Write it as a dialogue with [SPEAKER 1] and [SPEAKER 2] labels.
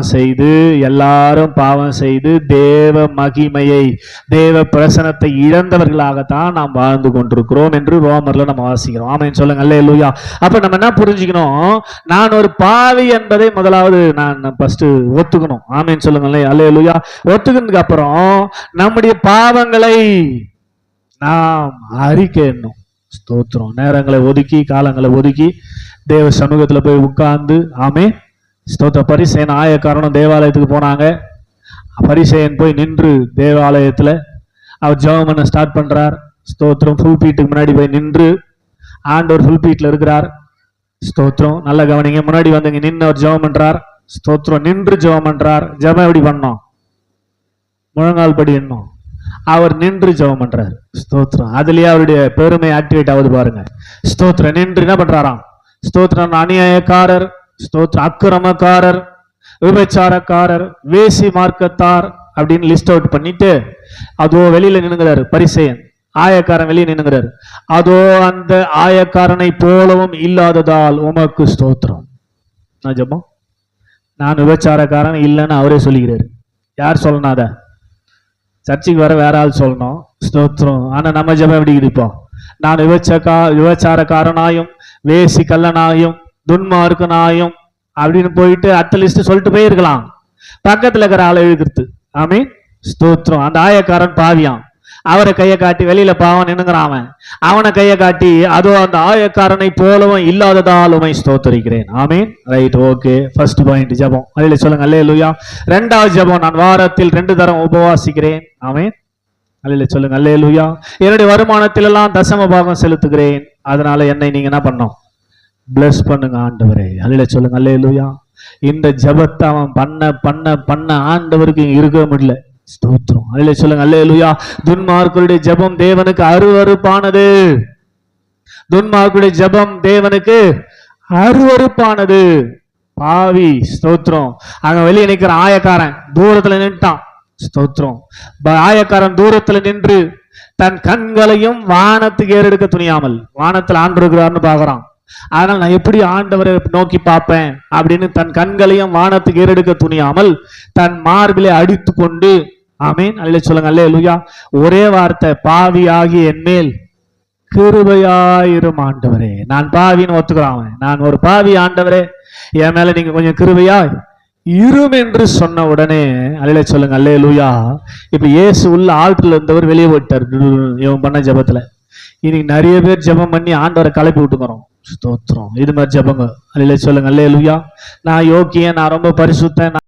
[SPEAKER 1] செய்து எல்லாரும் பாவம் செய்து தேவ மகிமையை தேவ பிரசனத்தை இழந்தவர்களாகத்தான் நாம் வாழ்ந்து கொண்டிருக்கிறோம் என்று ரோமர்ல நம்ம வாசிக்கிறோம். ஆமைன்னு சொல்லுங்க. அல்ல லூயா அப்ப நம்ம என்ன புரிஞ்சுக்கணும்? நான் ஒரு பாவி என்பதை முதலாவது நான் ஃபர்ஸ்ட் ஒத்துக்கணும். ஆமைன்னு சொல்லுங்க. அல்ல இல்லையா ஒத்துக்கினதுக்கு அப்புறம் நம்முடைய பாவங்களை நாம் அறிக்கணும் ஸ்தோத்திரம். நேரங்களை ஒதுக்கி காலங்களை ஒதுக்கி தேவ சமூகத்துல போய் உட்கார்ந்து ஆமே ஸ்தோத்த பரிசேன் ஆயக்காரனும் தேவாலயத்துக்கு போனாங்க. பரிசேயன் போய் நின்று தேவாலயத்துல அவர் ஜெபம் பண்ண ஸ்டார்ட் பண்றார். ஸ்தோத்திரம் ஃபுல் பீட்டுக்கு முன்னாடி போய் நின்று ஆண்டவர் ஃபுல் இருக்கிறார். ஸ்தோத்திரம் நல்ல கவனிங்க. முன்னாடி வந்து நின்று அவர் ஜெபம் பண்றார். ஸ்தோத்திரம் நின்று ஜெபம் பண்றார். ஜெபம் எப்படி பண்ணோம்? முழங்கால் படி எண்ணும். அவர் நின்று ஜெபம் பண்றாரு. ஸ்தோத்திரம் அதுலேயே அவருடைய பெருமை ஆக்டிவேட் ஆகுது பாருங்க. ஸ்தோத்திரம் நின்று என்ன பண்றாராம்? ஸ்தோத்திரம் அநியாயக்காரர். ஸ்தோத்திர அக்கிரமக்காரர் விபச்சாரக்காரர் வேசி மார்க்கத்தார் அப்படின்னு லிஸ்ட் அவுட் பண்ணிட்டு அதோ வெளியில நின்னுங்கிறாரு பரிசெயன். ஆயக்காரன் வெளியே நின்னுங்கிறாரு. அதோ அந்த ஆயக்காரனை போலவும் இல்லாததால் உமக்கு ஸ்தோத்திரம். நான் நான் விபச்சாரக்காரன் இல்லைன்னு அவரே சொல்லிக்கிறாரு. யார் சொல்லணும் அதை? சர்ச்சுக்கு வர வேற ஆள் சொல்லணும். ஸ்தோத்திரம். ஆனா நம்ம ஜபம் எப்படி இருப்போம் நான் விபச்சக்கா விபச்சாரக்காரனாயும் வேசி கல்லனாயும் துன்மார்க்கனாயும் அப்படின்னு போயிட்டு அத்த லிஸ்ட் சொல்லிட்டு போயிருக்கலாம். பக்கத்துல இருக்கிற ஆளை இழுக்கிறது. ஆமே ஸ்தோத்திரம். அந்த ஆயக்காரன் பாவியான் அவரை கையை காட்டி வெளியில பாவம் நின்னுங்கிறான் அவன். அவனை கையை காட்டி அதோ அந்த ஆயக்காரனை போலவும் இல்லாததால் உமை ஸ்தோத்தரிக்கிறேன். ஆமீன். ரைட் ஓகே ஃபர்ஸ்ட் பாயிண்ட் ஜெபம். அதில் சொல்லுங்க அல்லே லூயா ரெண்டாவது ஜெபம் நான் வாரத்தில் ரெண்டு தரம் உபவாசிக்கிறேன். ஆமீன். அல்ல சொல்லுங்க அல்லே லூயா என்னுடைய வருமானத்திலெல்லாம் தசம பாகம் செலுத்துகிறேன். அதனால என்னை நீங்க என்ன பண்ணோம் பிளஸ் பண்ணுங்க ஆண்டவரே. அல்ல சொல்லுங்க அல்ல இல்லையா இந்த ஜபத்தை அவன் பண்ண பண்ண பண்ண ஆண்டவருக்கு இருக்க முடியல. ஸ்தோத்திரம். அல்ல சொல்லுங்க அல்ல இல்லையா துன்மார்க்கருடைய ஜெபம் தேவனுக்கு அருவருப்பானது. துன்மார்க்குடைய ஜெபம் தேவனுக்கு அருவருப்பானது. பாவி ஸ்தோத்திரம். அங்க வெளியே நிற்கிற ஆயக்காரன் தூரத்துல நின்ட்டான். ஸ்தோத்திரம். ப- ஆயக்காரன் தூரத்துல நின்று தன் கண்களையும் வானத்துக்கு ஏறெடுக்க துணியாமல் வானத்தில் ஆண்டு இருக்கிறார்னு பாக்குறான் ஆனால் நான் எப்படி ஆண்டவரை நோக்கி பார்ப்பேன்? அப்படின்னு தன் கண்களையும் வானத்துக்கு ஏறெடுக்க துணியாமல் தன் மார்பிலே அடித்து கொண்டு ஆமேன் அல்ல சொல்லுங்க அல்ல லுயா ஒரே வார்த்தை பாவி ஆகி என் மேல் கிருபையாயிரும் ஆண்டவரே. நான் பாவின்னு ஒத்துக்கிறான் அவன். நான் ஒரு பாவி ஆண்டவரே. என் மேல நீங்க கொஞ்சம் கிருபையாய் இரும் என்று சொன்ன உடனே அல்ல சொல்லுங்க அல்லே லூயா இப்ப இயேசு உள்ள ஆழ்த்துல இருந்தவர் வெளியே போயிட்டார். இவன் பண்ண ஜெபத்துல. இன்னைக்கு நிறைய பேர் ஜெபம் பண்ணி ஆண்டவரை கலப்பி விட்டுக்கிறோம். ஸ்தோத்திரம். இது மாதிரி ஜெபங்க. அல்ல சொல்லுங்க. அல்ல நான் யோக்கியன் நான் ரொம்ப பரிசுத்தன்